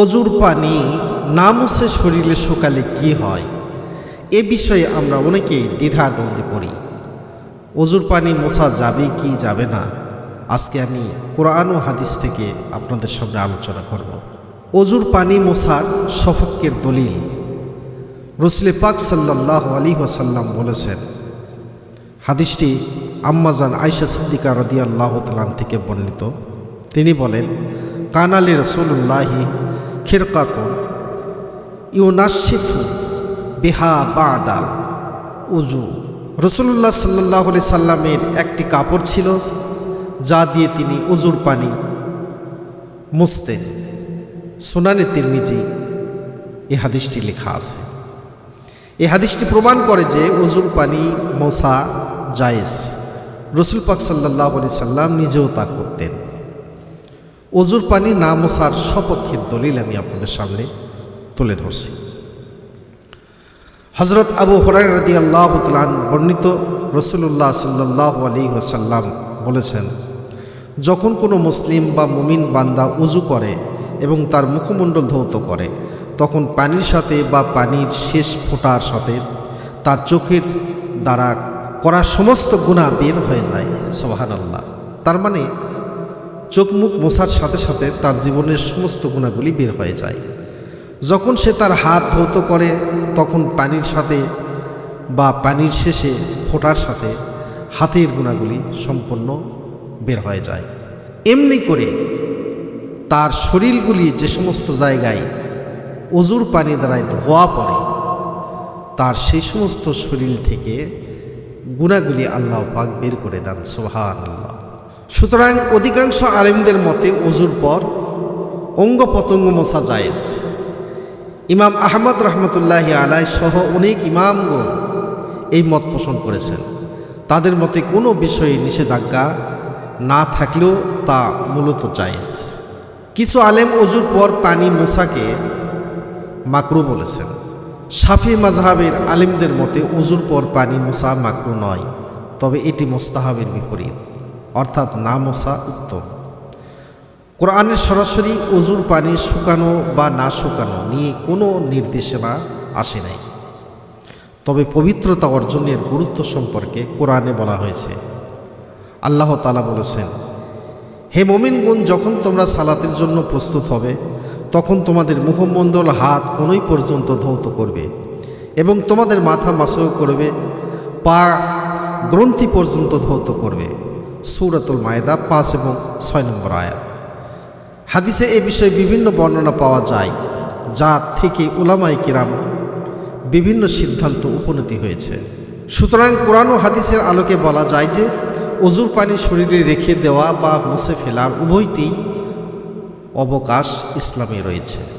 অজুর পানি না মুছে শরীরে শুকালে কি হয়? এ বিষয়ে আমরা অনেকেই দ্বিধা দ্বন্দ্বে পড়ি। অজুর পানি মোছা যাবে কি যাবে না? আজকে আমি কোরআন ও হাদিস থেকে আপনাদের সামনে আলোচনা করব। অজুর পানি মোছার সফকের দলিল। রসুলে পাক সাল্লাহ আলী ওসাল্লাম বলেছেন, হাদিসটি আম্মাজান আয়সা সিদ্দিকা রদিয়াল্লাহ থেকে বর্ণিত। তিনি বলেন, কানালি রসুল্লাহি খিরকাতুন ইউনাশিফু বেহা বাদাল উজু। রসুল্লাহ সাল্লাহ আলি সাল্লামের একটি কাপড় ছিল, যা দিয়ে তিনি উজুর পানি মুছতেন। সোনানি তিরমিজি এ হাদিসটি লেখা আছে। এই হাদিসটি প্রমাণ করে যে উজুর পানি মোসা জায়েজ। রসুল পাক সাল্লাহ সাল্লাম নিজেও তা করতেন। অজুর পানি না মোসার সপক্ষের দলিল আমি আপনাদের সামনে তুলে ধরছি। হজরত আবু হরাই রদি আল্লাহ বর্ণিত রসুল্লাহ সাল্লাহ আলী ওসাল্লাম বলেছেন, যখন কোনো মুসলিম বা মুমিন বান্দা উজু করে এবং তার মুখমণ্ডল ধৌত করে, তখন পানির সাথে বা পানির শেষ ফোঁটার সাথে তার চোখের দ্বারা করা সমস্ত গুণা বের হয়ে যায়। সোহান আল্লাহ তার মানে চোখ মুখ মোছার সাথে সাথে তার জীবনের সমস্ত গুণাগুলি বের হয়ে যায়। যখন সে তার হাত ধৌত করে, তখন পানির সাথে বা পানির শেষে ফোটার সাথে হাতের গুণাগুলি সম্পূর্ণ বের হয়ে যায়। এমনি করে তার শরীরগুলি যে সমস্ত জায়গায় অজুর পানি দ্বারায় ধোয়া পড়ে, তার সেই সমস্ত শরীর থেকে গুণাগুলি আল্লাহ পাক বের করে দেন সোহান আল্লাহ সুতরাং অধিকাংশ আলেমদের মতে অজুর পর অঙ্গ পতঙ্গ মোছা জায়েজ। ইমাম আহমদ রহমতুল্লাহ আলাই সহ অনেক ইমামগণ এই মত পোষণ করেছেন। তাদের মতে কোনো বিষয়ে নিষেধাজ্ঞা না থাকলেও তা মূলত জায়েজ। কিছু আলেম অজুর পর পানি মোসাকে মাকরু বলেছেন। সাফি মাজহাবের আলিমদের মতে অজুর পর পানি মোসা মাকরু নয়, তবে এটি মোস্তাহাবের বিপরীত। অর্থাৎ না মোসা উত্তম। কোরআনের সরাসরি অজুর পানি শুকানো বা না শুকানো নিয়ে কোনো নির্দেশনা আসে নাই। তবে পবিত্রতা অর্জনের গুরুত্ব সম্পর্কে কোরআনে বলা হয়েছে। আল্লাহ তালা বলেছেন, হে মোমিনগুন যখন তোমরা সালাতের জন্য প্রস্তুত হবে, তখন তোমাদের মুখমণ্ডল, হাত কোনোই পর্যন্ত ধৌত করবে এবং তোমাদের মাথা মাসেও করবে, পা গ্রন্থি পর্যন্ত ধৌত করবে। সৌরাতুল মায়দা পাঁচ এবং ছয় নম্বর আয়াত। হাদিসে এ বিষয়ে বিভিন্ন বর্ণনা পাওয়া যায়, যা থেকে উলামাই কিরাম বিভিন্ন সিদ্ধান্ত উপনীতি হয়েছে। সুতরাং কোরআন ও হাদিসের আলোকে বলা যায় যে, অজুর পানি শরীরে রেখে দেওয়া বা মুছে ফেলার উভয়টি অবকাশ ইসলামে রয়েছে।